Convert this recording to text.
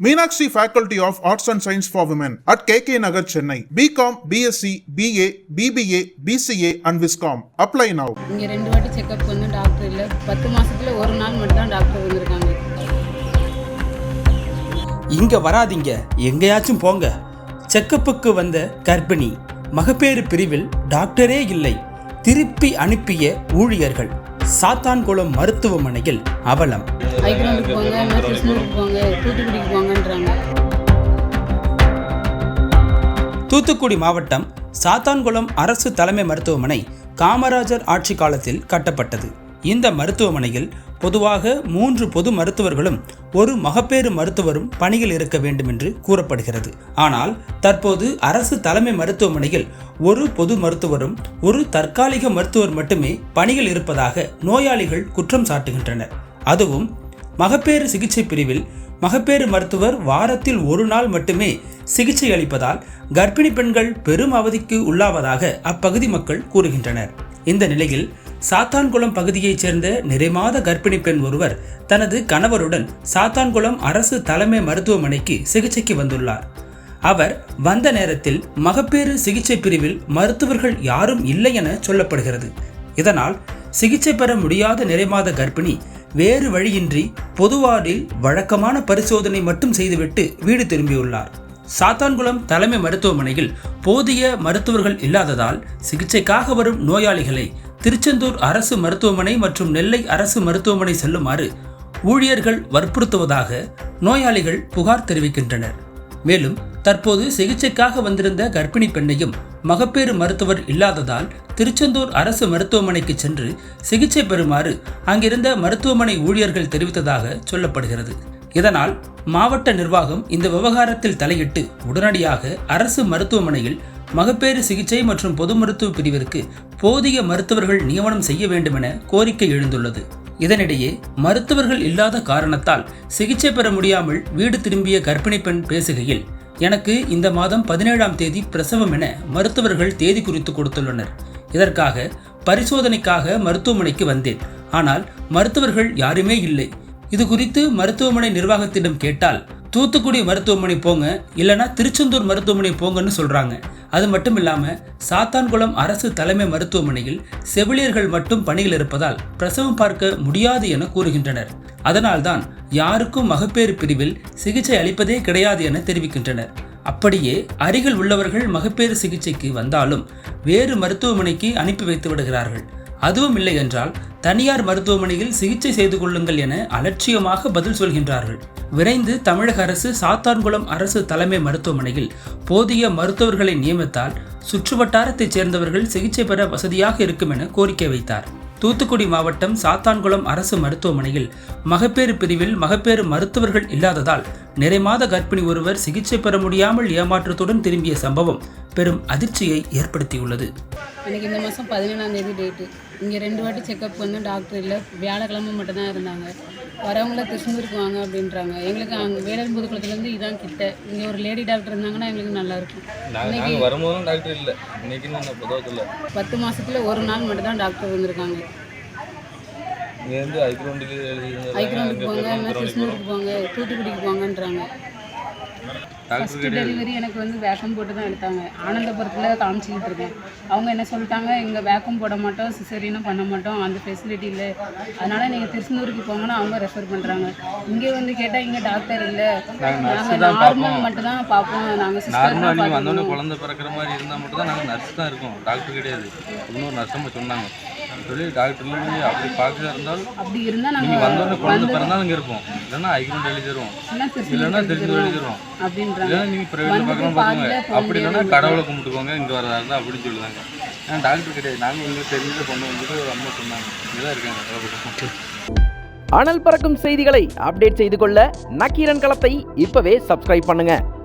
Meenakshi Faculty of Arts and Science for Women at KK Nagar, Chennai. BCom, BSc, BA, BBA, BCA and Viscom. Apply now. இங்கே ரெண்டு வாட்டி checkup வந்து doctor இல்லை பத்து மாசத்துல ஒரு நாள் மட்டும் தான் டாக்டர் வந்திருக்காங்க இங்க வராதீங்க எங்கேயாச்சும் போங்க செக்கப்புக்கு வந்த கர்ப்பிணி மகப்பேறு பிரிவில் டாக்டரே இல்லை திருப்பி அனுப்பிய ஊழியர்கள் சாத்தான்குளம் மருத்துவமனையில் அவலம். தூத்துக்குடி மாவட்டம் சாத்தான்குளம் அரசு தலைமை மருத்துவமனை காமராஜர் ஆட்சி காலத்தில் கட்டப்பட்டது. இந்த மருத்துவமனையில் பொதுவாக மூன்று பொது மருத்துவர்களும் ஒரு மகப்பேறு மருத்துவரும் பணியில் இருக்க வேண்டும் என்று கூறப்படுகிறது. ஆனால் தற்போது அரசு தலைமை மருத்துவமனையில் ஒரு பொது மருத்துவரும் ஒரு தற்காலிக மருத்துவர் மட்டுமே பணியில் இருப்பதாக நோயாளிகள் குற்றம் சாட்டுகின்றனர். அதுவும் மகப்பேறு சிகிச்சை பிரிவில் மகப்பேறு மருத்துவர் வாரத்தில் ஒரு நாள் மட்டுமே சிகிச்சை அளிப்பதால் கர்ப்பிணி பெண்கள் பெரும் அவதிக்கு உள்ளாவதாக அப்பகுதி மக்கள் கூறுகின்றனர். இந்த நிலையில் சாத்தான்குளம் பகுதியைச் சேர்ந்த நிறைமாத கர்ப்பிணி பெண் ஒருவர் தனது கணவருடன் சாத்தான்குளம் அரசு தலைமை மருத்துவமனைக்கு சிகிச்சைக்கு வந்துள்ளார். அவர் வந்த நேரத்தில் மகப்பேறு சிகிச்சை பிரிவில் மருத்துவர்கள் யாரும் இல்லை என சொல்லப்படுகிறது. இதனால் சிகிச்சை பெற முடியாத நிறைமாத கர்ப்பிணி வேறு வழியின்றி பொதுவாரில் வழக்கமான பரிசோதனை மட்டும் செய்துவிட்டு வீடு திரும்பியுள்ளார். சாத்தான்குளம் தலைமை மருத்துவமனையில் போதிய மருத்துவர்கள் இல்லாததால் சிகிச்சைக்காக வரும் நோயாளிகளை திருச்செந்தூர் அரசு மருத்துவமனை மற்றும் நெல்லை அரசு மருத்துவமனை செல்லுமாறு ஊழியர்கள் வற்புறுத்துவதாக நோயாளிகள் புகார் தெரிவிக்கின்றனர். மேலும் தற்போது சிகிச்சைக்காக வந்திருந்த கர்ப்பிணி பெண்ணையும் மகப்பேறு மருத்துவர் இல்லாததால் திருச்செந்தூர் அரசு மருத்துவமனைக்கு சென்று சிகிச்சை பெறுமாறு அங்கிருந்த மருத்துவமனை ஊழியர்கள் தெரிவித்ததாக சொல்லப்படுகிறது. இதனால் மாவட்ட நிர்வாகம் இந்த விவகாரத்தில் தலையிட்டு உடனடியாக அரசு மருத்துவமனையில் மகப்பேறு சிகிச்சை மற்றும் பொது மருத்துவ பிரிவிற்கு போதிய மருத்துவர்கள் நியமனம் செய்ய வேண்டுமென கோரிக்கை எழுந்துள்ளது. இதனிடையே மருத்துவர்கள் இல்லாத காரணத்தால் சிகிச்சை பெற முடியாமல் வீடு திரும்பிய கர்ப்பிணி பெண் பேசுகையில் எனக்கு இந்த மாதம் பதினேழாம் தேதி பிரசவம் என மருத்துவர்கள் தேதி குறித்து கொடுத்துள்ளனர். இதற்காக பரிசோதனைக்காக மருத்துவமனைக்கு வந்தேன். ஆனால் மருத்துவர்கள் யாருமே இல்லை. இது குறித்து மருத்துவமனை நிர்வாகத்திடம் கேட்டால் தூத்துக்குடி மருத்துவமனை போங்க இல்லைனா திருச்செந்தூர் மருத்துவமனை போங்கன்னு சொல்றாங்க. அது மட்டும் இல்லாமல் சாத்தான்குளம் அரசு தலைமை மருத்துவமனையில் செவிலியர்கள் மட்டும் பணியில் இருப்பதால் பிரசவம் பார்க்க முடியாது என கூறுகின்றனர். அதனால்தான் யாருக்கும் மகப்பேறு பிரிவில் சிகிச்சை அளிப்பதே கிடையாது என தெரிவிக்கின்றனர். அப்படியே அருகில் உள்ளவர்கள் மகப்பேறு சிகிச்சைக்கு வந்தாலும் வேறு மருத்துவமனைக்கு அனுப்பி வைத்து விடுகிறார்கள். அதுவும் இல்லை என்றால் தனியார் மருத்துவமனையில் சிகிச்சை செய்து கொள்ளுங்கள் என அலட்சியமாக பதில் சொல்கின்றார்கள். விரைந்து தமிழக அரசு சாத்தான்குளம் அரசு தலைமை மருத்துவமனையில் போதிய மருத்துவர்களை நியமித்தால் சுற்றுவட்டாரத்தைச் சேர்ந்தவர்கள் சிகிச்சை பெற வசதியாக இருக்கும் என கோரிக்கை வைத்தார். தூத்துக்குடி மாவட்டம் சாத்தான்குளம் அரசு மருத்துவமனையில் மகப்பேறு பிரிவில் மகப்பேறு மருத்துவர்கள் இல்லாததால் நிறைமாத கர்ப்பிணி ஒருவர் சிகிச்சை பெற முடியாமல் ஏமாற்றத்துடன் திரும்பிய சம்பவம் பெரும் அதிர்ச்சியை ஏற்படுத்தியுள்ளது. எனக்கு இந்த மாதம் பதினேழாம் தேதி டேட்டு. இங்கே ரெண்டு வாட்டி செக்கப் வந்து டாக்டர் இல்லை. வியாழக்கிழமை மட்டும்தான் இருந்தாங்க. வரவங்கள திருச்செந்தூருக்கு வாங்க அப்படின்றாங்க. எங்களுக்கு அங்கே வேலன் புதுக்குளத்துலேருந்து இதான் கிட்ட. இங்கே ஒரு லேடி டாக்டர் இருந்தாங்கன்னா எங்களுக்கு நல்லா இருக்கும். நாங்கள் நாங்கள் வரும்போதும் டாக்டர் இல்லை. இன்னைக்குன்னு பத்து மாசத்துல ஒரு நாள் மட்டும் தான் டாக்டர் வந்திருக்காங்க இங்கேருந்து ஐக்ரௌண்டுக்கு ஐக்கிரௌண்டுக்கு போங்க கிருஷ்ணூருக்கு போங்க தூத்துக்குடிக்கு போங்கன்றாங்க. ஃபஸ்ட்டு டெலிவரி எனக்கு வந்து வேக்கம் போட்டு தான் எடுத்தாங்க. ஆனந்தபுரத்தில் காமிச்சிக்கிட்டு இருக்கேன். அவங்க என்ன சொல்லிட்டாங்க இங்கே வேக்கம் போட மாட்டோம் சிசரியனும் பண்ண மாட்டோம் அந்த ஃபெசிலிட்டி இல்லை. அதனால் நீங்கள் திருச்செந்தூருக்கு போங்கன்னா அவங்க ரெஃபர் பண்ணுறாங்க இங்கே வந்து கேட்டால் இங்கே டாக்டர் இல்லை. நாங்கள் நார்மல் மட்டும் தான் பார்ப்போம். நாங்கள் சிஸ்டர் நீங்கள் வந்தோடனே குழந்தை பிறக்கிற மாதிரி இருந்தால் மட்டும் தான் நாங்கள் நர்ஸ் தான் இருக்கோம். டாக்டர் கிடையாது. இன்னொரு நர்ஸம்மா சொன்னாங்க. சொல்லி டாக்டர்ல நீங்கள் அப்படி பார்க்க இருந்தால் அப்படி இருந்தால் நீங்கள் வந்தோடனே குழந்தை பிறந்தாலும் இங்கே இருப்போம். இல்லைன்னா ஐக்ரௌண்ட் எழுதி தருவோம் இல்லைன்னா திருச்சி எழுதி தருவோம் அப்படின்றாங்க. இல்லைன்னா நீங்கள் ப்ரைவேட்டில் பார்க்கணும் பார்த்துங்க அப்படி இல்லைன்னா கடவுளை கும்பிட்டுக்கோங்க இங்கே வரதா இருந்தால் அப்படின்னு சொல்லுவாங்க. ஏன்னா டாக்டர் கிடையாது. நாங்கள் எங்களுக்கு தெரிஞ்ச பொண்ணு வந்துட்டு ஒரு அம்மா சொன்னாங்க. இங்கே தான் இருக்காங்க அனல் பறக்கும் செய்திகளை அப்டேட் செய்து கொள்ள நக்கீரன் களத்தை இப்பவே சப்ஸ்கிரைப் பண்ணுங்க.